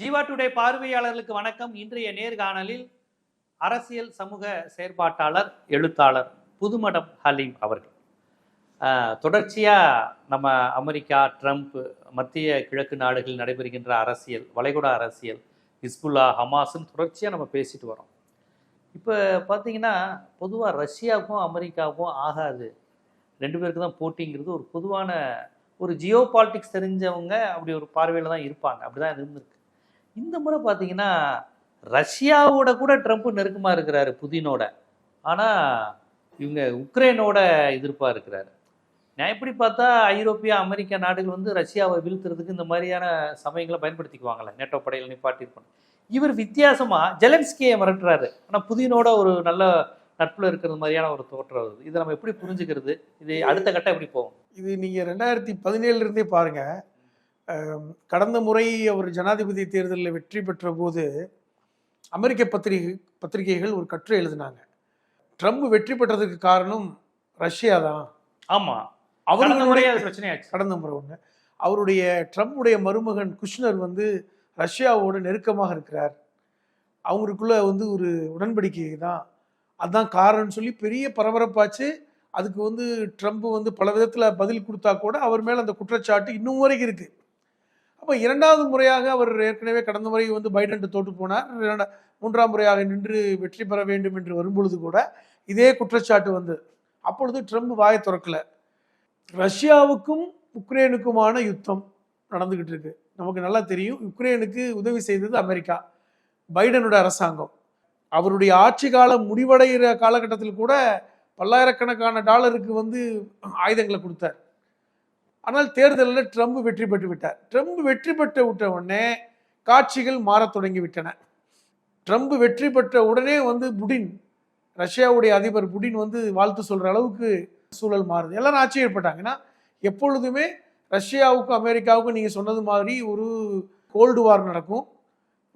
Jeeva today பார்வையாளர்களுக்கு வணக்கம். இன்றைய நேர்காணலில் அரசியல் சமூக செயற்பாட்டாளர் எழுத்தாளர் புதுமடம் ஹலீம் அவர்கள். தொடர்ச்சியாக நம்ம அமெரிக்கா ட்ரம்ப் மத்திய கிழக்கு நாடுகளில் நடைபெறுகின்ற அரசியல் வளைகுடா அரசியல் ஹிஸ்புல்லா ஹமாஸ்ன்னு தொடர்ச்சியாக நம்ம பேசிட்டு வரோம். இப்போ பார்த்தீங்கன்னா பொதுவாக ரஷ்யாவுக்கும் அமெரிக்காவுக்கும் ஆகாது. ரெண்டு பேருக்கு தான் போட்டிங்கிறது ஒரு பொதுவான ஒரு ஜியோ பாலிட்டிக்ஸ் தெரிஞ்சவங்க அப்படி ஒரு பார்வையில் தான் இருப்பாங்க. அப்படி தான் இருந்திருக்கு. இந்த முறை பார்த்தீங்கன்னா ரஷ்யாவோட கூட ட்ரம்ப் நெருக்கமாக இருக்கிறாரு புதினோட. ஆனால் இவங்க உக்ரைனோட எதிர்ப்பாக இருக்கிறாரு. நான் எப்படி பார்த்தா ஐரோப்பிய அமெரிக்க நாடுகள் வந்து ரஷ்யாவை வீழ்த்துறதுக்கு இந்த மாதிரியான சமயங்களை பயன்படுத்திக்குவாங்கல்ல நேட்டோ படையில் நிப்பாட்டிருப்பாங்க இவர் வித்தியாசமாக ஜெலன்ஸ்கியை மிரட்டுறாரு. ஆனால் புதினோட ஒரு நல்ல நட்பில் இருக்கிறது மாதிரியான ஒரு தோற்றம் வருது. இதை நம்ம எப்படி புரிஞ்சுக்கிறது? இது அடுத்த கட்டம் எப்படி போகும்? இது நீங்கள் ரெண்டாயிரத்தி பதினேழுலேருந்தே பாருங்கள் கடந்த முறை அவர் ஜனாதிபதி தேர்தலில் வெற்றி பெற்ற போது அமெரிக்க பத்திரிகை பத்திரிகைகள் ஒரு கட்டுரை எழுதினாங்க. ட்ரம்ப் வெற்றி பெற்றதுக்கு காரணம் ரஷ்யா தான். ஆமா. கடந்த அவர்களுடைய பிரச்சனையாச்சு. கடந்த முறை ஒன்று அவருடைய ட்ரம்ப்புடைய மருமகன் குஷ்னர் வந்து ரஷ்யாவோடு நெருக்கமாக இருக்கிறார். அவங்களுக்குள்ள வந்து ஒரு உடன்படிக்கை தான். அதான் காரணம்னு சொல்லி பெரிய பரபரப்பாச்சு. அதுக்கு வந்து ட்ரம்ப் வந்து பல விதத்தில் பதில் கொடுத்தா கூட அவர் மேலே அந்த குற்றச்சாட்டு இன்னும் வரைக்கும் இருக்கு. அப்போ இரண்டாவது முறையாக அவர் ஏற்கனவே கடந்த முறை வந்து பைடன் தோற்று போனார். மூன்றாம் முறையாக நின்று வெற்றி பெற வேண்டும் என்று வரும்பொழுது கூட இதே குற்றச்சாட்டு வந்தது. அப்பொழுது ட்ரம்ப் வாயை திறக்கல. ரஷ்யாவுக்கும் உக்ரைனுக்குமான யுத்தம் நடந்துகிட்டு இருக்கு. நமக்கு நல்லா தெரியும். உக்ரைனுக்கு உதவி செய்தது அமெரிக்கா. பைடனோட அரசாங்கம். அவருடைய ஆட்சி காலம் முடிவடைகிற காலகட்டத்தில் கூட பல்லாயிரக்கணக்கான டாலருக்கு வந்து ஆயுதங்களை கொடுத்தார். ஆனால் தேர்தலில் ட்ரம்ப் வெற்றி பெற்று விட்டார். ட்ரம்ப் வெற்றி பெற்று விட்ட உடனே காட்சிகள் மாறத் தொடங்கிவிட்டன ட்ரம்ப் வெற்றி பெற்ற உடனே வந்து புடின் ரஷ்யாவுடைய அதிபர் புடின் வந்து வாழ்த்து சொல்கிற அளவுக்கு சூழல் மாறுது. எல்லாரும் ஆச்சரியப்பட்டாங்க. ஏன்னா எப்பொழுதுமே ரஷ்யாவுக்கும் அமெரிக்காவுக்கும் நீங்கள் சொன்னது மாதிரி ஒரு கோல்டு வார் நடக்கும்.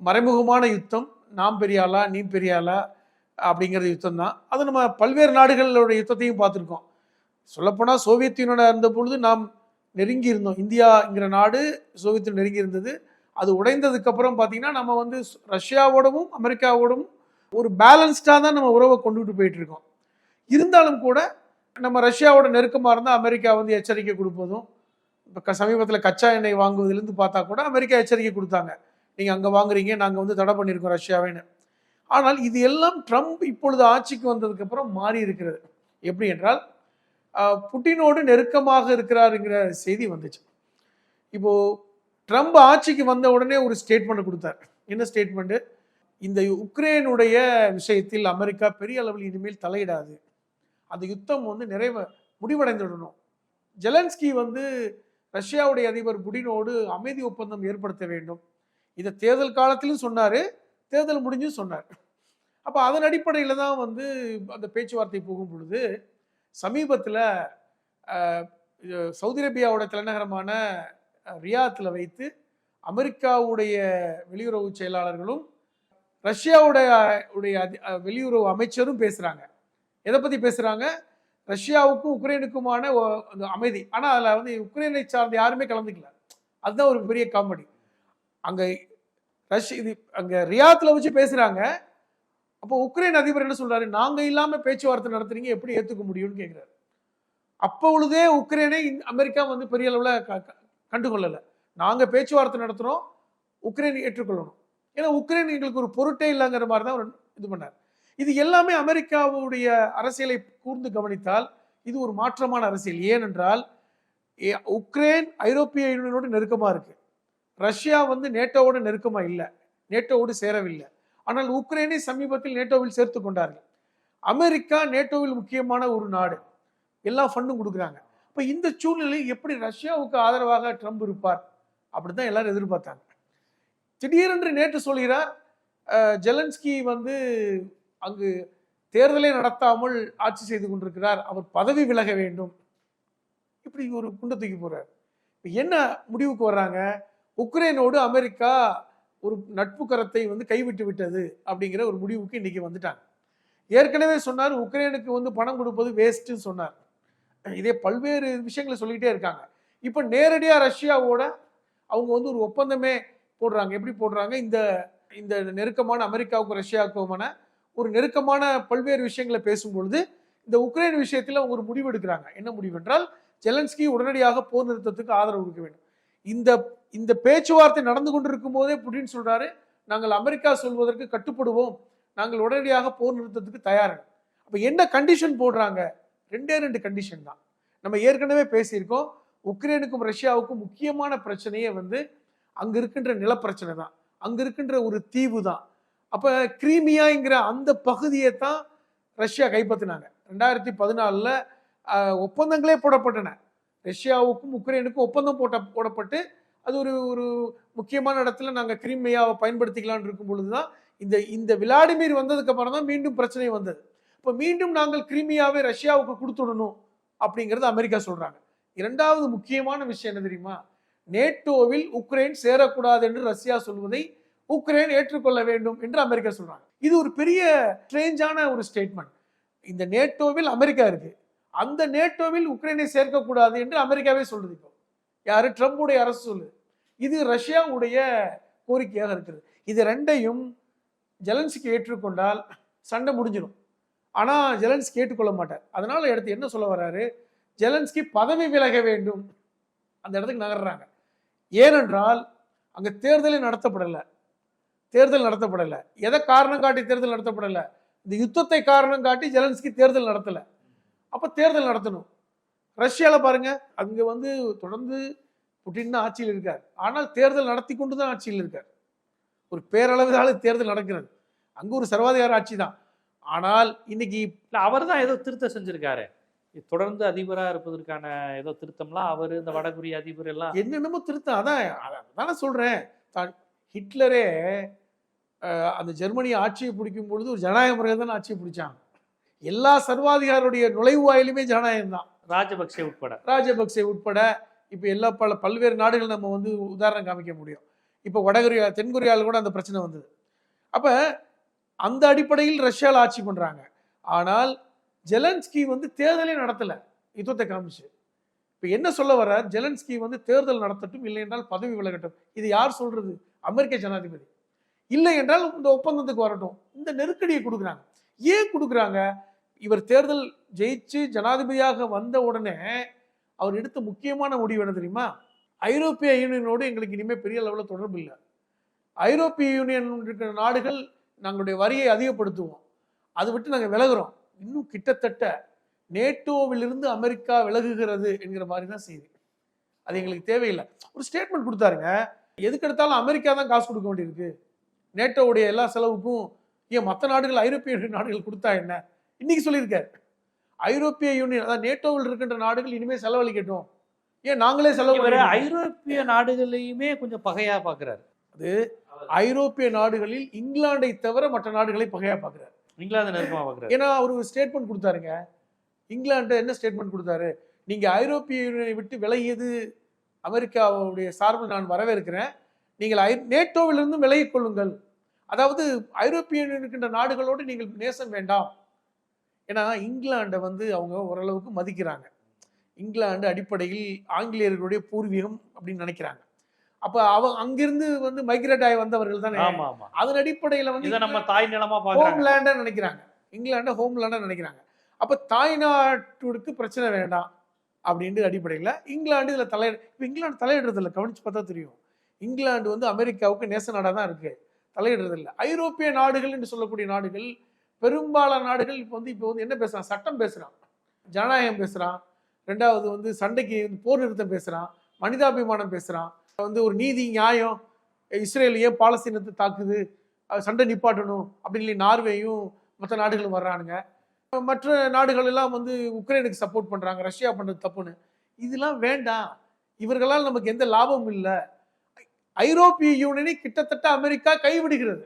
மறைமுகமான யுத்தம். நாம் பெரியாளா? நீ பெரியாளா? அப்படிங்கிற யுத்தம் தான். அது நம்ம பல்வேறு நாடுகளோட யுத்தத்தையும் பார்த்துருக்கோம். சொல்லப்போனால் சோவியத் யூனியனாக இருந்த பொழுது நாம் நெருங்கி இருந்தோம் இந்தியாங்கிற நாடு சோவியத்தில் நெருங்கி இருந்தது அது உடைந்ததுக்கப்புறம் பார்த்தீங்கன்னா நம்ம வந்து ரஷ்யாவோடவும் அமெரிக்காவோடவும் ஒரு பேலன்ஸ்டாக தான் நம்ம உறவை கொண்டுகிட்டு போயிட்டு இருக்கோம் இருந்தாலும் கூட நம்ம ரஷ்யாவோட நெருக்கமாக இருந்தால் அமெரிக்கா வந்து எச்சரிக்கை கொடுப்பதும் இப்போ சமீபத்தில் கச்சா எண்ணெய் வாங்குவதுலேருந்து பார்த்தா கூட அமெரிக்கா எச்சரிக்கை கொடுத்தாங்க. நீங்கள் அங்கே வாங்குறீங்க நாங்கள் வந்து தடை பண்ணியிருக்கோம் ரஷ்யாவேன்னு. ஆனால் இது எல்லாம் ட்ரம்ப் இப்பொழுது ஆட்சிக்கு வந்ததுக்கப்புறம் மாறி இருக்கிறது எப்படி என்றால் புட்டினோடு நெருக்கமாக இருக்கிறாருங்கிற செய்தி வந்துச்சு. இப்போது ட்ரம்ப் ஆட்சிக்கு வந்த உடனே ஒரு ஸ்டேட்மெண்ட் கொடுத்தார். என்ன ஸ்டேட்மெண்ட்டு இந்த உக்ரைனுடைய விஷயத்தில் அமெரிக்கா பெரிய அளவில் இனிமேல் தலையிடாது. அந்த யுத்தம் வந்து நிறைவ முடிவடைந்துடணும். ஜெலன்ஸ்கி வந்து ரஷ்யாவுடைய அதிபர் புடினோடு அமைதி ஒப்பந்தம் ஏற்படுத்த வேண்டும். இதை தேர்தல் காலத்திலும் சொன்னார் தேர்தல் முடிஞ்சும் சொன்னார். அப்போ அதன் அடிப்படையில் தான் வந்து அந்த பேச்சுவார்த்தை போகும் பொழுது சமீபத்தில் சவுதி அரேபியாவோட தலைநகரமான ரியாத்தில் வைத்து அமெரிக்காவுடைய வெளியுறவு செயலாளர்களும் ரஷ்யாவுடைய உடைய அதி- வெளியுறவு அமைச்சரும் பேசுகிறாங்க எதை பற்றி பேசுகிறாங்க ரஷ்யாவுக்கும் உக்ரைனுக்குமான அந்த அமைதி. ஆனால் அதில் வந்து உக்ரைனை சார்ந்த யாருமே கலந்துக்கல. அதுதான் ஒரு பெரிய காமெடி. அங்கே ரஷ்ய இது அங்கே ரியாத்தில் வச்சு பேசுகிறாங்க அப்போ உக்ரைன் அதிபர் என்ன சொல்றாரு? நாங்கள் இல்லாமல் பேச்சுவார்த்தை நடத்துறீங்க எப்படி ஏற்றுக்க முடியும்னு கேட்குறாரு அப்பொழுதே உக்ரைனை அமெரிக்கா வந்து பெரிய அளவில் க க- கண்டுகொள்ளலை. நாங்கள் பேச்சுவார்த்தை நடத்துகிறோம் உக்ரைன் ஏற்றுக்கொள்ளணும். ஏன்னா உக்ரைன் எங்களுக்கு ஒரு பொருட்டே இல்லைங்கிற மாதிரி தான் அவர் இது பண்ணார். இது எல்லாமே அமெரிக்காவுடைய அரசியலை கூர்ந்து கவனித்தால் இது ஒரு மாற்றமான அரசியல். ஏனென்றால் ஏ- உக்ரைன் ஐரோப்பிய யூனியனோடு நெருக்கமாக இருக்கு. ரஷ்யா வந்து நேட்டோவோடு நெருக்கமாக இல்லை. நேட்டோவோடு சேரவில்லை. ஆனால் உக்ரைனை சமீபத்தில் நேட்டோவில் சேர்த்து கொண்டார்கள். அமெரிக்கா நேட்டோவில் முக்கியமான ஒரு நாடு. எல்லா ஃபண்டும் கொடுக்குறாங்க. இப்போ இந்த சூழ்நிலையில் எப்படி ரஷ்யாவுக்கு ஆதரவாக ட்ரம்ப் இருப்பார்? அப்படி தான் எல்லாரும் எதிர்பார்த்தாங்க. திடீரென்று நேற்று சொல்கிறார் ஜெலன்ஸ்கி வந்து அங்கு தேர்தலை நடத்தாமல் ஆட்சி செய்து கொண்டிருக்கிறார். அவர் பதவி விலக வேண்டும். இப்படி ஒரு குண்டை தூக்கி போகிறார் இப்போ என்ன முடிவுக்கு வர்றாங்க? உக்ரைனோடு அமெரிக்கா ஒரு நட்பு கரத்தை வந்து கைவிட்டு விட்டது அப்படிங்கிற ஒரு முடிவுக்கு இன்னைக்கு வந்துட்டாங்க. ஏற்கனவே சொன்னார் உக்ரைனுக்கு வந்து பணம் கொடுப்பது வேஸ்ட்டுன்னு சொன்னார். இதே பல்வேறு விஷயங்களை சொல்லிக்கிட்டே இருக்காங்க. இப்போ நேரடியாக ரஷ்யாவோட அவங்க வந்து ஒரு ஒப்பந்தமே போடுறாங்க. எப்படி போடுறாங்க? இந்த இந்த நெருக்கமான அமெரிக்காவுக்கும் ரஷ்யாவுக்குமான ஒரு நெருக்கமான பல்வேறு விஷயங்களை பேசும்பொழுது இந்த உக்ரைன் விஷயத்தில் அவங்க ஒரு முடிவு எடுக்கிறாங்க. என்ன முடிவு என்றால் ஜெலன்ஸ்கி உடனடியாக போர் நிறுத்தத்துக்கு ஆதரவு கொடுக்க வேண்டும். இந்த இந்த பேச்சுவார்த்தை நடந்து கொண்டிருக்கும் போதே புடின் சொல்றாரு நாங்கள் அமெரிக்கா சொல்வதற்கு கட்டுப்படுவோம். நாங்கள் உடனடியாக போர் நிறுத்தத்துக்கு தயார் அப்ப என்ன கண்டிஷன் போடுறாங்க? ரெண்டே ரெண்டு கண்டிஷன் தான். நம்ம ஏற்கனவே பேசியிருக்கோம் உக்ரைனுக்கும் ரஷ்யாவுக்கும் முக்கியமான பிரச்சனையே வந்து அங்க இருக்கின்ற நிலப்பிரச்சனை தான். அங்க இருக்கின்ற ஒரு தீவு தான். அப்ப கிரீமியாங்கிற அந்த பகுதியை தான் ரஷ்யா கைப்பற்றினாங்க ரெண்டாயிரத்தி பதினாலில் ஒப்பந்தங்களே போடப்பட்டன. ரஷ்யாவுக்கும் உக்ரைனுக்கும் ஒப்பந்தம் போட்ட போடப்பட்டு அது ஒரு ஒரு முக்கியமான இடத்துல நாங்கள் கிரீமியாவை பயன்படுத்திக்கலாம்னு இருக்கும் பொழுது தான் இந்த இந்த விளாடிமிர் வந்ததுக்கு அப்புறம் தான் மீண்டும் பிரச்சனை வந்தது. இப்போ மீண்டும் நாங்கள் கிரிமியாவை ரஷ்யாவுக்கு கொடுத்துடணும் அப்படிங்கிறது அமெரிக்கா சொல்கிறாங்க இரண்டாவது முக்கியமான விஷயம் என்ன தெரியுமா? நேட்டோவில் உக்ரைன் சேரக்கூடாது என்று ரஷ்யா சொல்வதை உக்ரைன் ஏற்றுக்கொள்ள வேண்டும் என்று அமெரிக்கா சொல்றாங்க. இது ஒரு பெரிய ஸ்ட்ரேஞ்சான ஒரு ஸ்டேட்மெண்ட் இந்த நேட்டோவில் அமெரிக்கா இருக்கு. அந்த நேட்டோவில் உக்ரைனை சேர்க்கக்கூடாது என்று அமெரிக்காவே சொல்லுது இப்போ. யாரு? ட்ரம்புடைய அரசு சொல்லு இது ரஷ்யாவுடைய கோரிக்கையாக இருக்கிறது. இது ரெண்டையும் ஜெலன்ஸ்க்கு ஏற்றுக்கொண்டால் சண்டை முடிஞ்சிடும் ஆனால் ஜெலன்ஸ்கி ஏற்றுக்கொள்ள மாட்டார். அதனால் எடுத்து என்ன சொல்ல வர்றாரு? ஜெலன்ஸ்கி பதவி விலக வேண்டும். அந்த இடத்துக்கு நகர்றாங்க. ஏனென்றால் அங்கே தேர்தலே நடத்தப்படலை. தேர்தல் நடத்தப்படலை. எதை காரணம் காட்டி தேர்தல் நடத்தப்படலை? இந்த யுத்தத்தை காரணம் காட்டி ஜெலன்ஸ்கி தேர்தல் நடத்தலை. அப்ப தேர்தல் நடத்தணும். ரஷ்யால பாருங்க அங்க வந்து தொடர்ந்து புட்டின் தான் ஆட்சியில் இருக்கார். ஆனால் தேர்தல் நடத்தி கொண்டு தான் ஆட்சியில் இருக்கார். ஒரு பேரளவிலான தேர்தல் நடக்கிறது. அங்க ஒரு சர்வாதிகார ஆட்சி தான். ஆனால் இன்னைக்கு அவர் தான் ஏதோ திருத்தம் செஞ்சிருக்காரு. தொடர்ந்து அதிபரா இருப்பதற்கான ஏதோ திருத்தம்லாம் அவர் இந்த வடகொரிய அதிபர் எல்லாம். என்னென்னமோ திருத்தம். அதான் அதான் தானே சொல்றேன். தான் ஹிட்லரே அந்த ஜெர்மனியை ஆட்சியை பிடிக்கும் பொழுது ஒரு ஜனநாயக முறையை தான் ஆட்சியை பிடிச்சாங்க. எல்லா சர்வாதிகாரியுடைய நுழைவு வாயிலுமே ஜனநாயகம் தான். ராஜபக்சே உட்பட. ராஜபக்சே உட்பட இப்போ எல்லா பல பல்வேறு நாடுகள் நம்ம வந்து உதாரணம் காமிக்க முடியும். இப்போ வடகொரியா தென்கொரியாவில் கூட அந்த பிரச்சனை வந்தது. அப்போ அந்த அடிப்படையில் ரஷ்யாவில் ஆட்சி பண்ணுறாங்க ஆனால் ஜெலன்ஸ்கி வந்து தேர்தலே நடத்தலை. யுத்தத்தை காமிச்சு. இப்போ என்ன சொல்ல வர ஜெலன்ஸ்கி வந்து தேர்தல் நடத்தட்டும் இல்லை என்றால் பதவி விலகட்டும். இது யார் சொல்றது? அமெரிக்க ஜனாதிபதி. இல்லை என்றால் இந்த ஒப்பந்தத்துக்கு வரட்டும். இந்த நெருக்கடியை கொடுக்குறாங்க. ஏன் கொடுக்குறாங்க? இவர் தேர்தல் ஜெயிச்சு ஜனாதிபதியாக வந்த உடனே அவர் எடுத்த முக்கியமான முடிவு என்ன தெரியுமா? ஐரோப்பிய யூனியனோடு எங்களுக்கு இனிமேல் பெரிய அளவில் தொடர்பு இல்லை. ஐரோப்பிய யூனியன் இருக்கிற நாடுகள் நாங்களுடைய வரியை அதிகப்படுத்துவோம். அதை விட்டு நாங்கள் விலகுறோம். இன்னும் கிட்டத்தட்ட நேட்டோவிலிருந்து அமெரிக்கா விலகுகிறது என்கிற மாதிரி தான் செய்தி. அது எங்களுக்கு தேவையில்லை. ஒரு ஸ்டேட்மெண்ட் கொடுத்தாருங்க. எதுக்கு எடுத்தாலும் அமெரிக்கா தான் காசு கொடுக்க வேண்டியிருக்கு. நேட்டோவுடைய எல்லா செலவுக்கும் ஏன் மற்ற நாடுகள் ஐரோப்பிய நாடுகள் கொடுத்தா என்ன? இன்னைக்கு சொல்லியிருக்காரு. ஐரோப்பிய யூனியன் அதாவது நேட்டோவில் இருக்கின்ற நாடுகள் இனிமே செலவழிக்கட்டும். ஏன் நாங்களே செலவு. ஐரோப்பிய நாடுகளையுமே கொஞ்சம் பகையா பாக்குறாரு. ஐரோப்பிய நாடுகளில் இங்கிலாந்தை தவிர மற்ற நாடுகளை பகையா பார்க்கிறார் இங்கிலாந்து நெருக்கமா பாக்குறாரு. ஏன்னா அவர் ஒரு ஸ்டேட்மெண்ட் கொடுத்தாருங்க. இங்கிலாந்து என்ன ஸ்டேட்மெண்ட் கொடுத்தாரு? நீங்க ஐரோப்பிய யூனியனை விட்டு விலகியது அமெரிக்காவுடைய சார்பில் நான் வரவேற்கிறேன். நீங்கள் ஐ நேட்டோவிலிருந்து விலகிக் கொள்ளுங்கள். அதாவது ஐரோப்பிய யூனியன் இருக்கின்ற நாடுகளோடு நீங்கள் நேசம் வேண்டாம். ஏன்னா இங்கிலாண்டை வந்து அவங்க ஓரளவுக்கு மதிக்கிறாங்க. இங்கிலாந்து அடிப்படையில் ஆங்கிலேயர்களுடைய பூர்வீகம் அப்படின்னு நினைக்கிறாங்க. அப்ப அவங்க அங்கிருந்து வந்து மைக்ரேட் ஆகி வந்தவர்கள் தானே? அதன் அடிப்படையில வந்து நம்ம தாய் நிலமா ஹோம்லேண்டா நினைக்கிறாங்க. இங்கிலாண்டை ஹோம்லேண்டா நினைக்கிறாங்க. அப்ப தாய்நாட்டுக்கு பிரச்சனை வேண்டாம் அப்படின்ற அடிப்படையில் இங்கிலாந்து இதுல தலை இப்போ இங்கிலாந்து தலையிடுறது இல்லை கவனிச்சு பார்த்தா தெரியும். இங்கிலாந்து வந்து அமெரிக்காவுக்கு நேச நாடாக தான் இருக்கு. தலையிடுறது இல்லை ஐரோப்பிய நாடுகள் என்று சொல்லக்கூடிய நாடுகள் பெரும்பாலான நாடுகள் இப்போ வந்து இப்போ வந்து என்ன பேசுகிறான் சட்டம் பேசுகிறான் ஜனநாயகம் பேசுகிறான் ரெண்டாவது வந்து சண்டைக்கு வந்து போர் நிறுத்தம் பேசுகிறான் மனிதாபிமானம் பேசுகிறான் வந்து ஒரு நீதி நியாயம் இஸ்ரேல் ஏன் பாலஸ்தீனத்தை தாக்குது? சண்டை நிப்பாட்டணும் அப்படின்னு நார்வேயும் மற்ற நாடுகளும் வர்றானுங்க. மற்ற நாடுகள் எல்லாம் வந்து உக்ரைனுக்கு சப்போர்ட் பண்ணுறாங்க ரஷ்யா பண்ணுறது தப்புன்னு. இதெல்லாம் வேண்டாம். இவர்களால் நமக்கு எந்த லாபமும் இல்லை. ஐரோப்பிய யூனியனை கிட்டத்தட்ட அமெரிக்கா கைவிடுகிறது.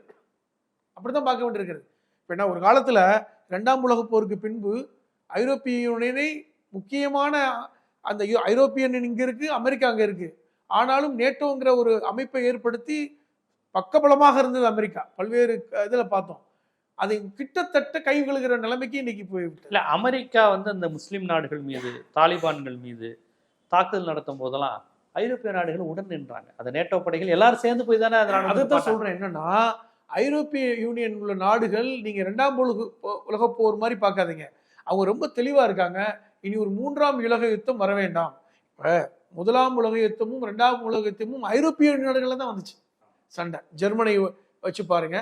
அப்படிதான் பார்க்க வேண்டியிருக்கிறது. என்ன ஒரு காலத்துல இரண்டாம் உலகப் போருக்கு பின்பு ஐரோப்பிய யூனியனை முக்கியமான அந்த யு- ஐரோப்பிய யூனியன் இங்க இருக்கு அமெரிக்கா அங்க இருக்கு. ஆனாலும் நேட்டோங்கிற ஒரு அமைப்பை ஏற்படுத்தி பக்கபலமாக இருந்தது அமெரிக்கா. பல்வேறு இதுல பார்த்தோம். அது கிட்டத்தட்ட கை விழுகிற நிலைமைக்கு இன்னைக்கு போய்விட்டது. இல்ல அமெரிக்கா வந்து அந்த முஸ்லிம் நாடுகள் மீது தாலிபான்கள் மீது தாக்குதல் நடத்தும் போதெல்லாம் ஐரோப்பிய நாடுகள் உடன் நின்றாங்க. அந்த நேட்டோ படைகள் எல்லாரும் சேர்ந்து போய் தானே அதை தான் சொல்றேன். என்னன்னா ஐரோப்பிய யூனியன் உள்ள நாடுகள் நீங்கள் ரெண்டாம் உலக உலக போர் மாதிரி பார்க்காதீங்க. அவங்க ரொம்ப தெளிவாக இருக்காங்க. இனி ஒரு மூன்றாம் உலக யுத்தம் வர வேண்டாம். இப்போ முதலாம் உலக யுத்தமும் ரெண்டாம் உலக யுத்தமும் ஐரோப்பிய நாடுகளில் தான் வந்துச்சு. சண்டை. ஜெர்மனை வச்சு பாருங்க.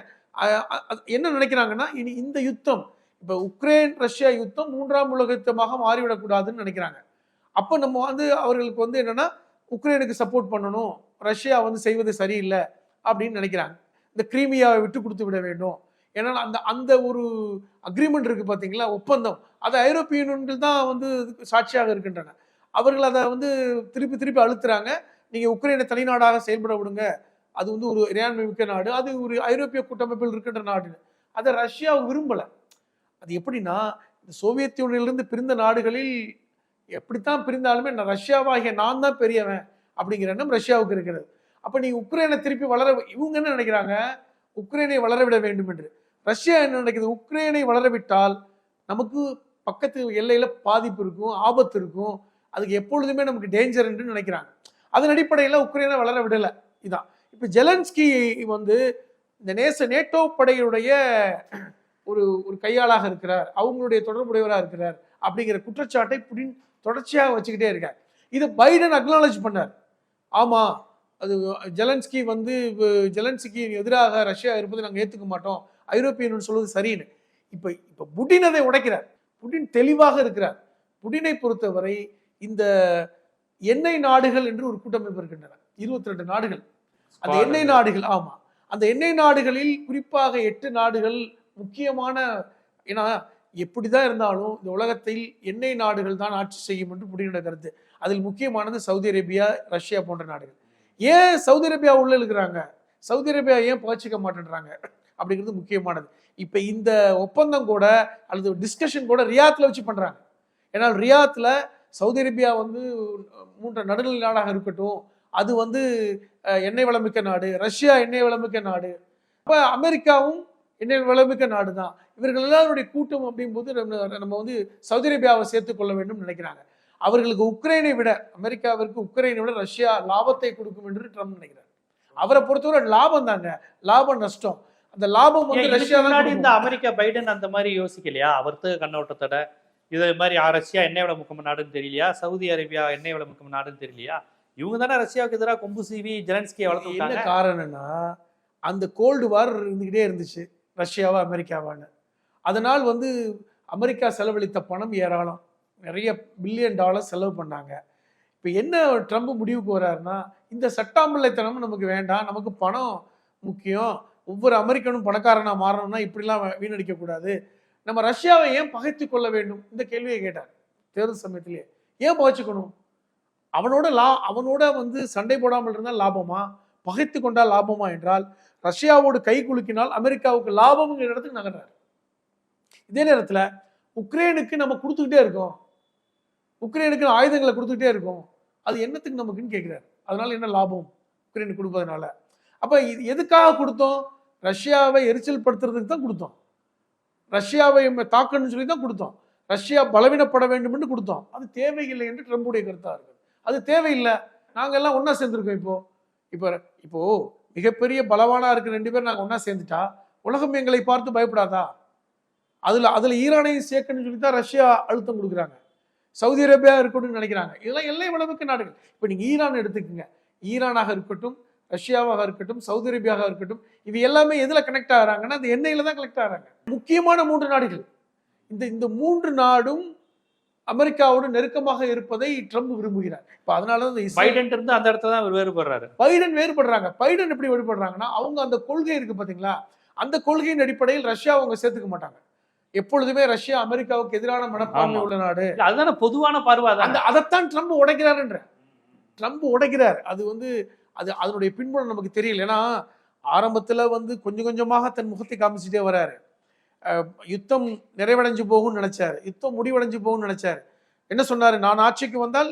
அது என்ன நினைக்கிறாங்கன்னா இனி இந்த யுத்தம் இப்போ உக்ரைன் ரஷ்யா யுத்தம் மூன்றாம் உலக யுத்தமாக மாறிவிடக்கூடாதுன்னு நினைக்கிறாங்க. அப்போ நம்ம வந்து அவர்களுக்கு வந்து என்னென்னா உக்ரைனுக்கு சப்போர்ட் பண்ணணும். ரஷ்யா வந்து செய்வது சரியில்லை அப்படின்னு நினைக்கிறாங்க. இந்த கிரீமியாவை விட்டு கொடுத்து விட வேண்டும். ஏன்னா அந்த அந்த ஒரு அக்ரிமெண்ட் இருக்குது பார்த்தீங்களா ஒப்பந்தம். அது ஐரோப்பிய யூனியன்கள் தான் வந்து இதுக்கு சாட்சியாக இருக்கின்றன. அவர்கள் அதை வந்து திருப்பி திருப்பி அழுத்துறாங்க. நீங்கள் உக்ரைனை தனிநாடாக செயல்பட விடுங்க. அது வந்து ஒரு இறையாண்மை மிக்க நாடு. அது ஒரு ஐரோப்பிய கூட்டமைப்பில் இருக்கின்ற நாடுன்னு அதை ரஷ்யா விரும்பலை. அது எப்படின்னா இந்த சோவியத் யூனியன்லேருந்து பிரிந்த நாடுகளில் எப்படித்தான் பிரிந்தாலுமே நான் ரஷ்யாவாகிய நான் தான் பெரியவன் அப்படிங்கிற எண்ணம் ரஷ்யாவுக்கு இருக்கிறது. அப்போ நீ உக்ரைனை திருப்பி வளர இவங்க என்ன நினைக்கிறாங்க? உக்ரைனை வளர விட வேண்டும் என்று. ரஷ்யா என்ன நினைக்குது? உக்ரைனை வளரவிட்டால் நமக்கு பக்கத்து எல்லையில் பாதிப்பு இருக்கும் ஆபத்து இருக்கும். அதுக்கு எப்பொழுதுமே நமக்கு டேஞ்சர் என்று நினைக்கிறாங்க. அதன் அடிப்படையில் உக்ரைனை வளர விடலை. இதான். இப்போ ஜெலன்ஸ்கி வந்து இந்த நேச நேட்டோ படையுடைய ஒரு ஒரு கையாளாக இருக்கிறார். அவங்களுடைய தொடர்புடையவராக இருக்கிறார். அப்படிங்கிற குற்றச்சாட்டை புடின் தொடர்ச்சியாக வச்சுக்கிட்டே இருக்கார். இது பைடன் அக்னாலஜ் பண்ணார். ஆமாம் அது ஜெலன்ஸ்கி வந்து அஹ், ஜெலன்ஸ்கிக்கு எதிராக ரஷ்யா இருப்பதை நாங்கள் ஏத்துக்க மாட்டோம். ஐரோப்பிய யூனியன் சொல்வது சரின்னு. இப்ப இப்ப புடின் அதை உடைக்கிறார். புடின் தெளிவாக இருக்கிறார். புடினை பொறுத்தவரை இந்த எண்ணெய் நாடுகள் என்று ஒரு கூட்டமைப்பு இருக்கின்றன. இருபத்தி ரெண்டு நாடுகள். அந்த எண்ணெய் நாடுகள் ஆமா. அந்த எண்ணெய் நாடுகளில் குறிப்பாக எட்டு நாடுகள் முக்கியமான ஏன்னா எப்படிதான் இருந்தாலும் இந்த உலகத்தில் எண்ணெய் நாடுகள் தான் ஆட்சி செய்யும் என்று புடினோட கருத்து. அதில் முக்கியமானது சவுதி அரேபியா ரஷ்யா போன்ற நாடுகள். ஏன் சவுதி அரேபியா உள்ளே இருக்கிறாங்க? சவுதி அரேபியா ஏன் புகச்சிக்க மாட்டேன்றாங்க? அப்படிங்கிறது முக்கியமானது. இப்போ இந்த ஒப்பந்தம் கூட அல்லது டிஸ்கஷன் கூட ரியாத்தில் வச்சு பண்ணுறாங்க ஏன்னா ரியாத்தில் சவுதி அரேபியா வந்து மூன்று நடுநிலை நாடாக இருக்கட்டும். அது வந்து எண்ணெய் வளமிக்க நாடு ரஷ்யா எண்ணெய் வளமிக்க நாடு. இப்போ அமெரிக்காவும் எண்ணெய் வளமிக்க நாடு தான் இவர்கள் எல்லாருடைய கூட்டம் அப்படிங்கும்போது நம்ம நம்ம வந்து சவுதி அரேபியாவை சேர்த்துக்கொள்ள வேண்டும் நினைக்கிறாங்க. அவர்களுக்கு உக்ரைனை விட அமெரிக்காவிற்கு உக்ரைனை விட ரஷ்யா லாபத்தை கொடுக்கும் என்று ட்ரம்ப் நினைக்கிறார். அவரை பொறுத்தவரை லாபம் தாங்க. லாபம் நஷ்டம். அந்த லாபம் வந்து ரஷ்யா இந்த. அமெரிக்கா பைடன் அந்த மாதிரி யோசிக்கலையா? அவர்த்து கண்ணோட்டத்தோட. இது மாதிரி ரஷ்யா எண்ணெய் விட முக்கிய நாடுன்னு தெரியலையா? சவுதி அரேபியா எண்ணெய் விட முக்கிய நாடுன்னு தெரியலையா? இவங்க தானே ரஷ்யாவுக்கு எதிராக கொம்பு சீவி ஜெலன்ஸ்கியை வளர்த்து என்ன விட்டாங்க. காரணம்னா அந்த கோல்டு வார் இருந்துகிட்டே இருந்துச்சு. ரஷ்யாவா அமெரிக்காவான்னு. அதனால் வந்து அமெரிக்கா செலவழித்த பணம் ஏராளம். நிறைய பில்லியன் டாலர் செலவு பண்ணாங்க. இப்போ என்ன ட்ரம்ப் முடிவுக்கு வர்றாருன்னா இந்த சட்டாம்பிள்ளைத்தனம் நமக்கு வேண்டாம் நமக்கு பணம் முக்கியம். ஒவ்வொரு அமெரிக்கனும் பணக்காரனாக மாறணும்னா இப்படிலாம் வீணடிக்கக்கூடாது. நம்ம ரஷ்யாவை ஏன் பகைத்து கொள்ள வேண்டும்? இந்த கேள்வியை கேட்டார். தேர்தல் சமயத்திலேயே ஏன் பகைச்சுக்கணும்? அவனோட லா அவனோட வந்து சண்டை போடாமல் இருந்தால் லாபமா? பகைத்து கொண்டால் லாபமா என்றால் ரஷ்யாவோடு கை குலுக்கினால் அமெரிக்காவுக்கு லாபம்ங்கிற இடத்துக்கு நகர்றாரு. இதே நேரத்தில் உக்ரைனுக்கு நம்ம கொடுத்துக்கிட்டே இருக்கோம். உக்ரைனுக்கு ஆயுதங்களை கொடுத்துக்கிட்டே இருக்கும். அது என்னத்துக்கு நமக்குன்னு கேட்குறாரு. அதனால என்ன லாபம்? உக்ரைனுக்கு கொடுப்பதனால. அப்போ இது எதுக்காக கொடுத்தோம்? ரஷ்யாவை எரிச்சல் படுத்துறதுக்கு தான் கொடுத்தோம். ரஷ்யாவை நம்ம தாக்கணும்னு சொல்லி தான் கொடுத்தோம். ரஷ்யா பலவீனப்பட வேண்டும்னு கொடுத்தோம். அது தேவையில்லை என்று ட்ரம்புடைய கருத்தாக இருக்கு அது தேவையில்லை. நாங்கள் எல்லாம் ஒன்றா சேர்ந்துருக்கோம் இப்போ. இப்போ இப்போ மிகப்பெரிய பலவானா இருக்க ரெண்டு பேரும் நாங்கள் ஒன்றா சேர்ந்துட்டா உலகம் எங்களை பார்த்து பயப்படாதா? அதில் அதில் ஈரானையும் சேர்க்கணும்னு சொல்லி தான் ரஷ்யா அழுத்தம் கொடுக்குறாங்க. சவுதி அரேபியா இருக்கட்டும்னு நினைக்கிறாங்க. இதெல்லாம் எல்லை வளமிக்க நாடுகள். இப்போ நீங்க ஈரான் எடுத்துக்கங்க. ஈரானாக இருக்கட்டும் ரஷ்யாவாக இருக்கட்டும் சவுதி அரேபியாவாக இருக்கட்டும் இவை எல்லாமே எதுல கனெக்ட் ஆகுறாங்கன்னா அந்த எண்ணெயில தான் கனெக்ட் ஆகுறாங்க. முக்கியமான மூன்று நாடுகள். இந்த இந்த மூன்று நாடும் அமெரிக்காவோடு நெருக்கமாக இருப்பதை ட்ரம்ப் விரும்புகிறார். இப்ப அதனால தான் பைடன் இருந்து அந்த இடத்துல தான் வேறுபடுறாரு. பைடன் வேறுபடுறாங்க. பைடன் எப்படி வேறுபடுறாங்கன்னா அவங்க அந்த கொள்கை இருக்கு பாத்தீங்களா? அந்த கொள்கையின் அடிப்படையில் ரஷ்யா அவங்க சேர்த்துக்க மாட்டாங்க. எப்பொழுதுமே ரஷ்யா அமெரிக்காவுக்கு எதிரான மனப்பான்மை. உள்ள நாடு. அதுதானே பொதுவான பார்வை அந்த அதைத்தான் ட்ரம்ப் உடைக்கிறாருன்ற ட்ரம்ப் உடைக்கிறார். அது வந்து அது அதனுடைய பின்புலம் நமக்கு தெரியல. ஏன்னா ஆரம்பத்துல வந்து கொஞ்சம் கொஞ்சமாக தன் முகத்தை காமிச்சிட்டே வராரு. யுத்தம் நிறைவடைஞ்சு போகும்னு நினைச்சாரு. யுத்தம் முடிவடைஞ்சு போகும்னு நினைச்சாரு. என்ன சொன்னாரு? நான் ஆட்சிக்கு வந்தால்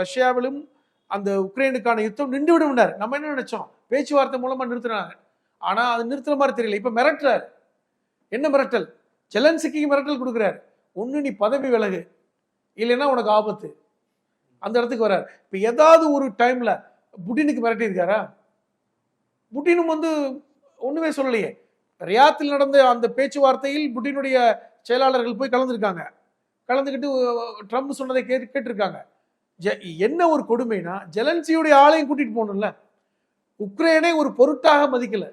ரஷ்யாவிலும் அந்த உக்ரைனுக்கான யுத்தம் நின்று விடும்னாரு நம்ம என்ன நினைச்சோம்? பேச்சுவார்த்தை மூலமா நிறுத்தினாங்க ஆனா அது நிறுத்துற மாதிரி தெரியல. இப்ப மிரட்டுறாரு. என்ன மிரட்டல்? ஜெலன்சிக்கு மிரட்டல் கொடுக்குறாரு. ஒன்று நீ பதவி விலகு. இல்லைன்னா உனக்கு ஆபத்து. அந்த இடத்துக்கு வர்றார். இப்போ ஏதாவது ஒரு டைமில் புட்டினுக்கு மிரட்டியிருக்காரா? புட்டினும் வந்து ஒன்றுமே சொல்லலையே. ரியாத்தில் நடந்த அந்த பேச்சுவார்த்தையில் புட்டினுடைய செயலாளர்கள் போய் கலந்துருக்காங்க. கலந்துக்கிட்டு ட்ரம்ப் சொன்னதை கேட்டு கேட்டிருக்காங்க. ஜ- என்ன ஒரு கொடுமைனா ஜெலன்சியுடைய ஆளையும் கூட்டிகிட்டு போகணும்ல. உக்ரைனை ஒரு பொருட்டாக மதிக்கல.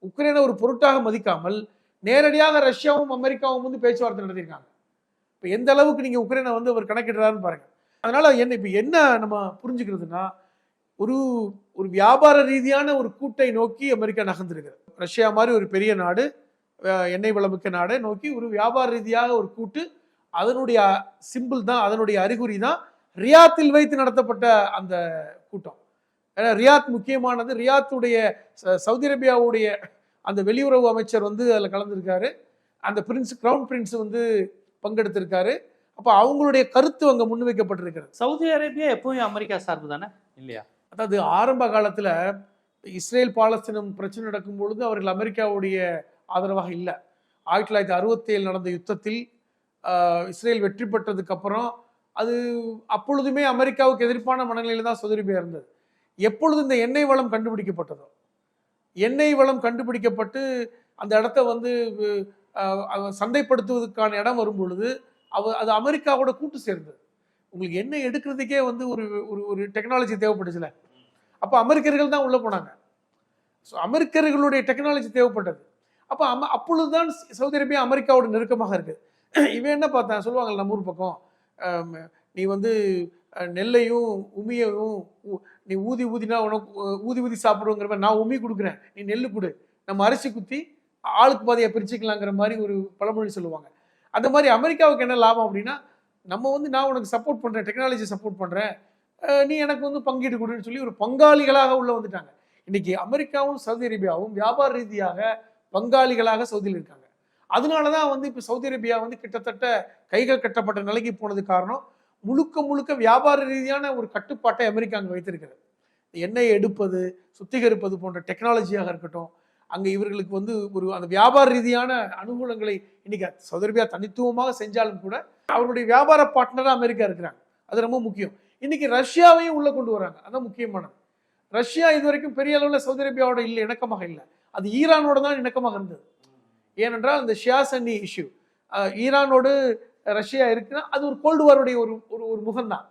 உக்ரைனை ஒரு பொருட்டாக மதிக்காமல் நேரடியாக ரஷ்யாவும் அமெரிக்காவும் வந்து பேச்சுவார்த்தை நடத்தியிருக்காங்க. இப்போ எந்த அளவுக்கு நீங்கள் உக்ரைனை வந்து அவர் கணக்கிடுறாருன்னு பாருங்கள் அதனால் என்ன இப்போ என்ன நம்ம புரிஞ்சுக்கிறதுனா ஒரு ஒரு வியாபார ரீதியான ஒரு கூட்டை நோக்கி அமெரிக்கா நகர்ந்துருக்குது. ரஷ்யா மாதிரி ஒரு பெரிய நாடு எண்ணெய் வளமிக்க நாடை நோக்கி ஒரு வியாபார ரீதியாக ஒரு கூட்டு அதனுடைய சிம்பிள் தான் அதனுடைய அறிகுறி தான் ரியாத்தில் வைத்து நடத்தப்பட்ட அந்த கூட்டம். ஏன்னா ரியாத் முக்கியமானது ரியாத்துடைய ச- சவுதி அரேபியாவுடைய அந்த வெளியுறவு அமைச்சர் வந்து அதில் கலந்துருக்காரு. அந்த பிரின்ஸ் கிரவுன் பிரின்ஸ் வந்து பங்கெடுத்திருக்காரு. அப்போ அவங்களுடைய கருத்து அங்கே முன்வைக்கப்பட்டிருக்கிறது. சவுதி அரேபியா எப்பவும் அமெரிக்கா சார்பு தானே? இல்லையா? அதாவது ஆரம்ப காலத்தில் இஸ்ரேல் பாலஸ்தீனம் பிரச்சனை நடக்கும் பொழுது அவர்கள் அமெரிக்காவுடைய ஆதரவாக இல்லை. ஆயிரத்தி தொள்ளாயிரத்தி அறுபத்தி ஏழு நடந்த யுத்தத்தில் இஸ்ரேல் வெற்றி பெற்றதுக்கு அப்புறம் அது அப்பொழுதுமே அமெரிக்காவுக்கு எதிர்ப்பான மனநிலையில் தான் சவுதி அரேபியா இருந்தது எப்பொழுது இந்த எண்ணெய் வளம் கண்டுபிடிக்கப்பட்டதோ? எண்ணெய் வளம் கண்டுபிடிக்கப்பட்டு அந்த இடத்த வந்து சந்தைப்படுத்துவதற்கான இடம் வரும் பொழுது அவ அது அமெரிக்காவோட கூட்டு சேர்ந்தது. உங்களுக்கு எண்ணெய் எடுக்கிறதுக்கே வந்து ஒரு ஒரு ஒரு டெக்னாலஜி தேவைப்பட்டுச்சுல. அப்போ அமெரிக்கர்கள் தான் உள்ளே போனாங்க. ஸோ அமெரிக்கர்களுடைய டெக்னாலஜி தேவைப்பட்டது. அப்போ அம அப்பொழுதுதான் சவுதி அரேபியா அமெரிக்காவோட நெருக்கமாக இருக்குது இவன் என்ன பார்த்தான்? சொல்லுவாங்க நம்ம ஊர் பக்கம் நீ வந்து நெல்லையும் உமியையும் ஊ- நீ ஊதி ஊதினா உனக்கு ஊதி ஊதி சாப்பிடுங்கிற மாதிரி நான் உமி கொடுக்குறேன். நீ நெல் கொடு. நம்ம அரிசி குத்தி ஆளுக்கு பாதையை பிரிச்சுக்கலாங்கிற மாதிரி ஒரு பழமொழி சொல்லுவாங்க. அந்த மாதிரி அமெரிக்காவுக்கு என்ன லாபம் அப்படின்னா நம்ம வந்து நான் உனக்கு சப்போர்ட் பண்ணுறேன் டெக்னாலஜி சப்போர்ட் பண்ணுறேன் நீ எனக்கு வந்து பங்கீடு கொடுன்னு சொல்லி ஒரு பங்காளிகளாக உள்ள வந்துட்டாங்க. இன்னைக்கு அமெரிக்காவும் சவுதி அரேபியாவும் வியாபார ரீதியாக பங்காளிகளாக சவுதியில் இருக்காங்க. அதனால தான் வந்து இப்போ சவுதி அரேபியா வந்து கிட்டத்தட்ட கைகள் கட்டப்பட்ட நிலைக்கு போனது காரணம் முழுக்க முழுக்க வியாபார ரீதியான ஒரு கட்டுப்பாட்டை அமெரிக்கா அங்கே வைத்திருக்கிறது. எண்ணெயை எடுப்பது சுத்திகரிப்பது போன்ற டெக்னாலஜியாக இருக்கட்டும் அங்கே இவர்களுக்கு வந்து ஒரு அந்த வியாபார ரீதியான அனுகூலங்களை இன்னைக்கு சவுதி தனித்துவமாக செஞ்சாலும் கூட அவருடைய வியாபார பார்ட்னராக அமெரிக்கா இருக்கிறாங்க. அது ரொம்ப முக்கியம். இன்னைக்கு ரஷ்யாவையும் உள்ளே கொண்டு வராங்க. அதான் முக்கியமானது. ரஷ்யா இது வரைக்கும் பெரிய அளவில் சவுதி அரேபியாவோட இல்லை இணக்கமாக இல்லை. அது ஈரானோட தான் இணக்கமாக இருந்தது. ஏனென்றால் இந்த ஷியாசன்னி இஷ்யூ ஈரானோடு ரஷ்யா இருக்குன்னா அது ஒரு கோல்டு வாருடைய ஒரு ஒரு ஒரு முகம்தான்.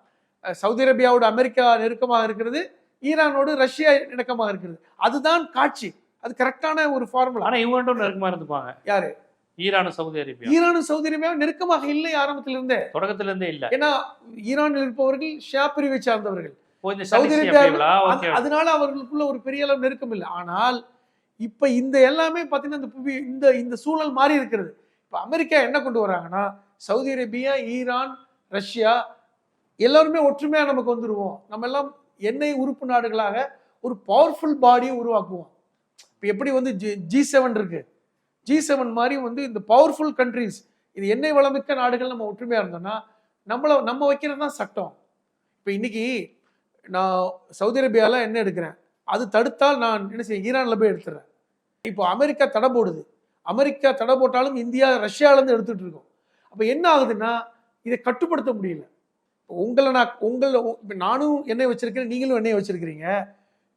சவுதி அரேபியாவோட அமெரிக்கா நெருக்கமாக இருக்கிறது ஈரானோடு ரஷ்யா இணக்கமாக இருக்கிறது. அதுதான் காட்சி. அது கரெக்டான ஒரு ஃபார்முலா ஆனா இவங்க ரெண்டும் நெருக்கமா இருந்துப்பாங்க. யாரு? ஈரானும் சவுதி அரேபியா. ஈரானும் சவுதி அரேபியாவும் நெருக்கமாக இல்லை ஆரம்பத்திலிருந்தே. தொடக்கத்துல இருந்தே இல்ல. ஏன்னா ஈரானில் இருப்பவர்கள் ஷியா பிரிவை சார்ந்தவர்கள் சவுதி அது- அதனால அவர்களுக்குள்ள ஒரு பெரிய அளவு நெருக்கம் இல்லை. ஆனால் இப்ப இந்த எல்லாமே பாத்தீங்கன்னா இந்த புவி இந்த இந்த சூழல் மாறி இருக்கிறது. இப்ப அமெரிக்கா என்ன கொண்டு வராங்கன்னா சவுதி அரேபியா ஈரான் ரஷ்யா எல்லாருமே ஒற்றுமையாக நமக்கு வந்துடுவோம் நம்ம எல்லாம் எண்ணெய் உறுப்பு நாடுகளாக ஒரு பவர்ஃபுல் பாடியை உருவாக்குவோம். இப்போ எப்படி வந்து ஜி ஜி செவன் இருக்குது ஜி செவன் மாதிரி வந்து இந்த பவர்ஃபுல் கண்ட்ரிஸ் இது எண்ணெய் வளமிக்க நாடுகள் நம்ம ஒற்றுமையாக இருந்தோம்னா நம்மளை நம்ம வைக்கிறது தான் சட்டம். இப்போ இன்னைக்கு நான் சவுதி அரேபியாவில் என்ன எடுக்கிறேன். அது தடுத்தால் நான் என்ன செய்ய ஈரானில் போய் எடுத்துறேன். இப்போ அமெரிக்கா தடை போடுது. அமெரிக்கா தடை போட்டாலும் இந்தியா ரஷ்யாவிலேருந்து எடுத்துகிட்டு இருக்கோம். அப்போ என்ன ஆகுதுன்னா இதை கட்டுப்படுத்த முடியல. இப்போ உங்களை நான் உங்களை இப்போ நானும் எண்ணெய் வச்சிருக்கிறேன் நீங்களும் எண்ணெய் வச்சிருக்கிறீங்க.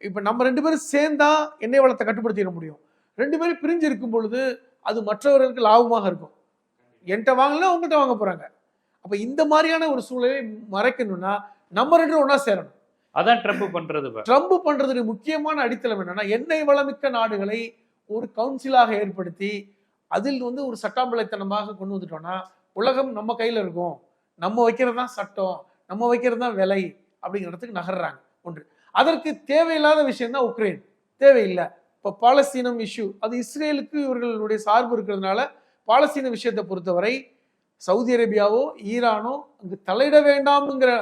இப்போ நம்ம ரெண்டு பேரும் சேர்ந்தா எண்ணெய் வளத்தை கட்டுப்படுத்திட முடியும். ரெண்டு பேரும் பிரிஞ்சு இருக்கும் பொழுது அது மற்றவர்களுக்கு லாபமாக இருக்கும். என்கிட்ட வாங்கலாம் உங்கள்கிட்ட வாங்க போறாங்க. அப்போ இந்த மாதிரியான ஒரு சூழலை மறைக்கணும்னா நம்ம ரெண்டு ஒன்றா சேரணும். அதான் ட்ரம்ப் இப்ப. ட்ரம்ப் பண்றதுக்கு முக்கியமான அடித்தளம் என்னன்னா எண்ணெய் வளமிக்க நாடுகளை ஒரு கவுன்சிலாக ஏற்படுத்தி அதில் வந்து ஒரு சட்டாம்பளைத்தனமாக கொண்டு வந்துட்டோம்னா உலகம் நம்ம கையில் இருக்கும். நம்ம வைக்கிறது தான் சட்டம் நம்ம வைக்கிறது தான் விலை அப்படிங்கிற இடத்துக்கு நகர்றாங்க ஒன்று. அதற்கு தேவையில்லாத விஷயம் தான் உக்ரைன். தேவையில்லை. இப்போ பாலஸ்தீனம் இஷ்யூ அது இஸ்ரேலுக்கு இவர்களுடைய சார்பு இருக்கிறதுனால பாலஸ்தீன விஷயத்தை பொறுத்தவரை சவுதி அரேபியாவோ ஈரானோ அங்கு தலையிட வேண்டாம்ங்கிற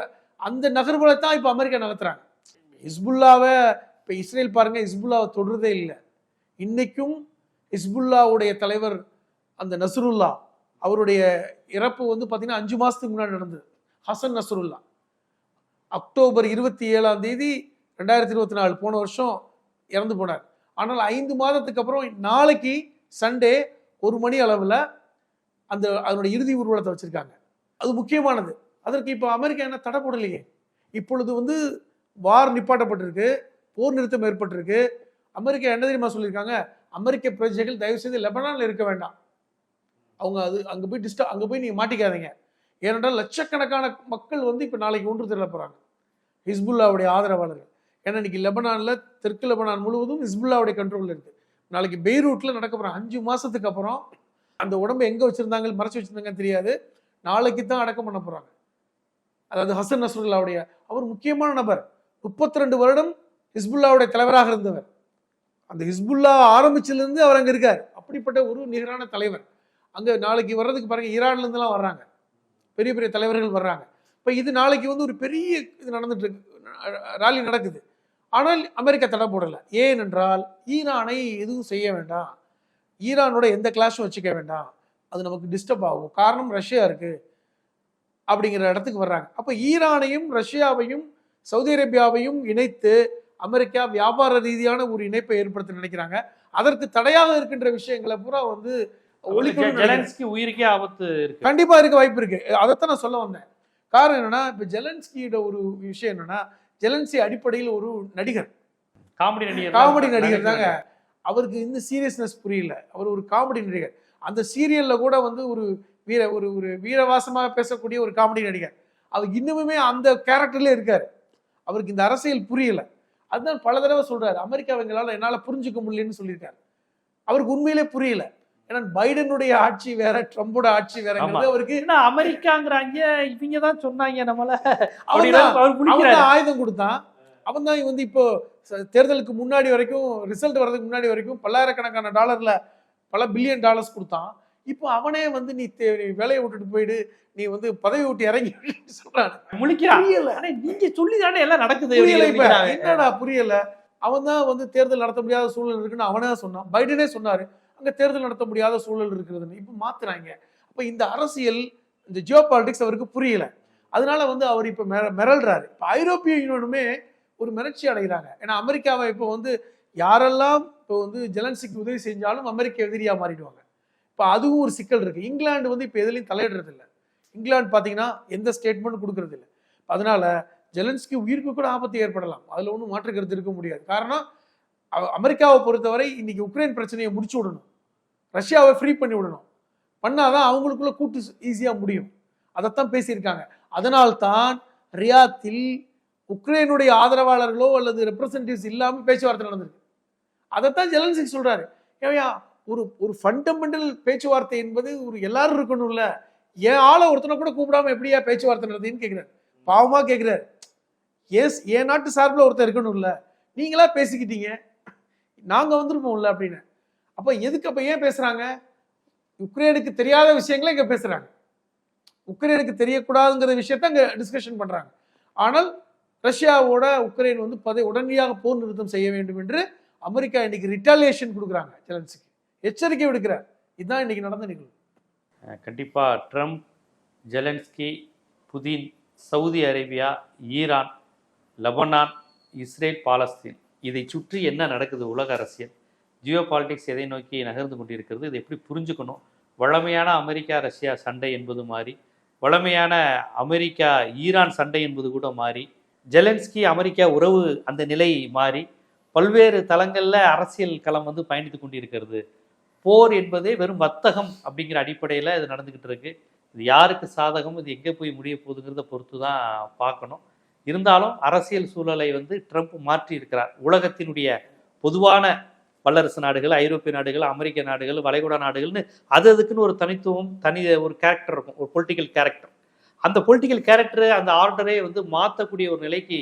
அந்த நகர்வுகளை தான் இப்போ அமெரிக்கா நகர்த்துறாங்க. ஹிஸ்புல்லாவை இப்போ இஸ்ரேல் பாருங்க ஹிஸ்புல்லாவை தொடுறதே இல்லை. இன்னைக்கும் ஹிஸ்புல்லாவுடைய தலைவர் அந்த நஸ்ருல்லா அவருடைய இறப்பு வந்து பார்த்தீங்கன்னா அஞ்சு மாதத்துக்கு முன்னாடி நடந்தது. ஹசன் நசருல்லா. அக்டோபர் இருபத்தி ஏழாம் தேதி ரெண்டாயிரத்தி இருபத்தி நாலு போன வருஷம் இறந்து போனார். ஆனால் ஐந்து மாதத்துக்கு அப்புறம் நாளைக்கு சண்டே ஒரு மணி அளவில் அந்த அதனுடைய இறுதி ஊர்வலத்தை வச்சுருக்காங்க. அது முக்கியமானது. அதற்கு இப்போ அமெரிக்கா என்ன தடை போடலையே? இப்பொழுது வந்து வார் நிப்பாட்டப்பட்டிருக்கு போர் நிறுத்தம் ஏற்பட்டிருக்கு. அமெரிக்கா என்ன தெரியுமா சொல்லியிருக்காங்க? அமெரிக்க பிரஜைகள் தயவு செய்து இருக்க வேண்டாம். அவங்க அது அங்கே போய் டிஸ்டர்ப் அங்கே போய் நீங்கள் மாட்டிக்காதீங்க. ஏனென்றால் லட்சக்கணக்கான மக்கள் வந்து இப்போ நாளைக்கு ஒன்று திரள போகிறாங்க ஹிஸ்புல்லாவுடைய ஆதரவாளர்கள். ஏன்னா இன்னைக்கு லெபனானில் தெற்கு லெபனான் முழுவதும் ஹிஸ்புல்லாவுடைய கண்ட்ரோலில் இருக்குது நாளைக்கு பெய்ரூட்டில் நடக்க போகிறோம் அஞ்சு மாதத்துக்கு அப்புறம் அந்த உடம்பை எங்கே வச்சுருந்தாங்க மறைச்சி வச்சிருந்தாங்கன்னு தெரியாது. நாளைக்கு தான் அடக்கம் பண்ண போகிறாங்க அதாவது ஹசன் நஸ்ருல்லாவுடைய அவர் முக்கியமான நபர். முப்பத்தி ரெண்டு வருடம் ஹிஸ்புல்லாவுடைய தலைவராக இருந்தவர். அந்த ஹிஸ்புல்லா ஆரம்பிச்சிலிருந்து அவர் அங்கே இருக்கார். அப்படிப்பட்ட ஒரு நிகரான தலைவர். அங்கே நாளைக்கு வர்றதுக்கு பாருங்கள் ஈரான்லேருந்துலாம் வர்றாங்க. பெரிய பெரிய தலைவர்கள் வர்றாங்க. இப்போ இது நாளைக்கு வந்து ஒரு பெரிய இது நடந்துட்டு ராலி நடக்குது. ஆனால் அமெரிக்கா தடை போடலை. ஏனென்றால் ஈரானை எதுவும் செய்ய வேண்டாம். ஈரானோட எந்த கிளாஸும் வச்சுக்க வேண்டாம். அது நமக்கு டிஸ்டர்ப் ஆகும். காரணம் ரஷ்யா இருக்கு. அப்படிங்கிற இடத்துக்கு வர்றாங்க. அப்போ ஈரானையும் ரஷ்யாவையும் சவுதி அரேபியாவையும் இணைத்து அமெரிக்கா வியாபார ரீதியான ஒரு இணைப்பை ஏற்படுத்த நினைக்கிறாங்க. அதற்கு தடையாக இருக்கின்ற விஷயங்களை பூரா வந்து ஜெலன்ஸ்கி உயிருக்கே ஆபத்து இருக்கு. கண்டிப்பா இருக்க வாய்ப்பு இருக்கு. அதைத்தான் நான் சொல்ல வந்தேன். காரணம் என்னன்னா இப்ப ஜெலன்ஸ்கியோட ஒரு விஷயம் என்னன்னா ஜெலன்சி அடிப்படையில் ஒரு நடிகர். காமெடி நடிகர் காமெடி நடிகர் தாங்க. அவருக்கு இந்த சீரியஸ்னஸ் புரியல. அவர் ஒரு காமெடி நடிகர். அந்த சீரியல்ல கூட வந்து ஒரு வீர ஒரு ஒரு வீரவாசமாக பேசக்கூடிய ஒரு காமெடி நடிகர். அவர் இன்னுமுமே அந்த கேரக்டர்ல இருக்காரு. அவருக்கு இந்த அரசியல் புரியல. அதுதான் பல தடவை சொல்றாரு. அமெரிக்காவை எங்களால என்னால புரிஞ்சுக்க முடியலன்னு சொல்லியிருக்காரு. அவருக்கு உண்மையிலே புரியல. ஏன்னா பைடனுடைய ஆட்சி வேற ட்ரம்போட ஆட்சி வேறங்கிறது. அவருக்கு என்ன அமெரிக்காங்கிறாங்க இவங்க தான் சொன்னாங்க நம்மள தான் ஆயுதம் கொடுத்தான். அவன் தான் வந்து இப்போ தேர்தலுக்கு முன்னாடி வரைக்கும் ரிசல்ட் வர்றதுக்கு முன்னாடி வரைக்கும் பல்லாயிரக்கணக்கான டாலர்ல பல பில்லியன் டாலர்ஸ் கொடுத்தான். இப்போ அவனே வந்து நீ தே- வேலையை விட்டுட்டு போயிடு நீ வந்து பதவி விட்டு இறங்கி சொல்றான் முழிக்கிறான். நீங்க சொல்லி தானே எல்லாம் நடக்குது. என்னடா புரியல? அவன் தான் வந்து தேர்தல் நடத்த முடியாத சூழல் இருக்குன்னு அவனே சொன்னான். பைடனே சொன்னாரு. அங்கே தேர்தல் நடத்த முடியாத சூழல் இருக்கிறதுன்னு. இப்போ மாத்துறாங்க. அப்போ இந்த அரசியல் இந்த ஜியோ பாலிடிக்ஸ் அவருக்கு புரியல. அதனால வந்து அவர் இப்போ மெர மிரள்றாரு. இப்போ ஐரோப்பிய யூனியனுமே ஒரு மிரட்சி அடைகிறாங்க. ஏன்னா அமெரிக்காவை இப்போ வந்து யாரெல்லாம் இப்போ வந்து ஜெலன்சிக்கு உதவி செஞ்சாலும் அமெரிக்க எதிரியாக மாறிடுவாங்க. இப்போ அதுவும் ஒரு சிக்கல் இருக்குது இங்கிலாந்து வந்து இப்போ எதுலையும் தலையிடுறது இல்லை இங்கிலாந்து பார்த்தீங்கன்னா எந்த ஸ்டேட்மெண்ட் கொடுக்கறது இல்லை அதனால ஜெலன்ஸ்கி உயிருக்கு கூட ஆபத்து ஏற்படலாம். அதில் ஒன்றும் மாற்று கருத்து இருக்க முடியாது. காரணம் அமெரிக்காவை பொறுத்தவரை இன்னைக்கு உக்ரைன் பிரச்சனையை முடிச்சு விடணும். ரஷ்யாவை ஃப்ரீ பண்ணி விடணும். பண்ணாதான் அவங்களுக்குள்ள கூட்டு ஈஸியாக முடியும். அதைத்தான் பேசியிருக்காங்க. அதனால்தான் ரியாத்தில் உக்ரைனுடைய ஆதரவாளர்களோ அல்லது ரெப்ரசன்டேட்டிவ்ஸ் இல்லாமல் பேச்சுவார்த்தை நடந்திருக்கு. அதைத்தான் ஜெலன்சிக் சொல்கிறாரு ஏவையா ஒரு ஒரு ஃபண்டமெண்டல் பேச்சுவார்த்தை என்பது ஒரு எல்லாரும் இருக்கணும்ல. ஏன் ஆளை ஒருத்தனை கூட கூப்பிடாம எப்படியா பேச்சுவார்த்தை நடந்ததுன்னு கேட்குறாரு பாவமாக கேட்குறாரு எஸ் என் நாட்டு சார்பில் ஒருத்தர் இருக்கணும்ல. நீங்களா பேசிக்கிட்டீங்க. நாங்கள் வந்திருப்போம்ல அப்படின்னு. அப்போ எதுக்கு அப்போ ஏன் பேசுகிறாங்க உக்ரைனுக்கு தெரியாத விஷயங்களை இங்கே பேசுகிறாங்க உக்ரைனுக்கு தெரியக்கூடாதுங்கிற விஷயத்த அங்கே டிஸ்கஷன் பண்ணுறாங்க ஆனால் ரஷ்யாவோட உக்ரைன் வந்து பதை உடனடியாக போர் நிறுத்தம் செய்ய வேண்டும் என்று அமெரிக்கா இன்னைக்கு ரிட்டாலியேஷன் கொடுக்குறாங்க ஜெலன்ஸுக்கு எச்சரிக்கை விடுக்கிறார். இதுதான் இன்னைக்கு நடந்த நிகழ்வு. கண்டிப்பாக Trump Zelensky Putin Saudi Arabia Iran Lebanon Israel Palestine. இதை சுற்றி என்ன நடக்குது உலக அரசியல்? ஜியோ பாலிடிக்ஸ் எதை நோக்கி நகர்ந்து கொண்டிருக்கிறது இதை எப்படி புரிஞ்சுக்கணும்? வழமையான அமெரிக்கா ரஷ்யா சண்டை என்பது மாறி வழமையான அமெரிக்கா ஈரான் சண்டை என்பது கூட மாறி ஜெலன்ஸ்கி அமெரிக்கா உறவு அந்த நிலை மாறி பல்வேறு தளங்களில் அரசியல் களம் வந்து பயணித்து கொண்டிருக்கிறது. போர் என்பதே வெறும் வர்த்தகம் அப்படிங்கிற அடிப்படையில் இது நடந்துக்கிட்டு இருக்கு. இது யாருக்கு சாதகம் இது எங்கே போய் முடிய போகுதுங்கிறத பொறுத்து தான் பார்க்கணும். இருந்தாலும் அரசியல் சூழலை வந்து ட்ரம்ப் மாற்றி இருக்கிறார் உலகத்தினுடைய பொதுவான வல்லரசு நாடுகள் ஐரோப்பிய நாடுகள் அமெரிக்க நாடுகள் வளைகுடா நாடுகள்னு அது அதுக்குன்னு ஒரு தனித்துவம் தனி ஒரு கேரக்டர் இருக்கும் ஒரு பொலிட்டிக்கல் கேரக்டர் அந்த பொலிட்டிக்கல் கேரக்டரு அந்த ஆர்டரே வந்து மாற்றக்கூடிய ஒரு நிலைக்கு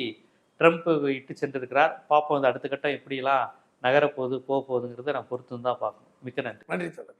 ட்ரம்ப் இட்டு சென்றிருக்கிறார். பார்ப்போம் அந்த அடுத்த கட்டம் எப்படியெல்லாம் நகரப்போகுது போக போகுதுங்கிறத நான் பொறுத்து தான் பார்க்கணும். மிக்க நன்றி. நன்றி தொடர்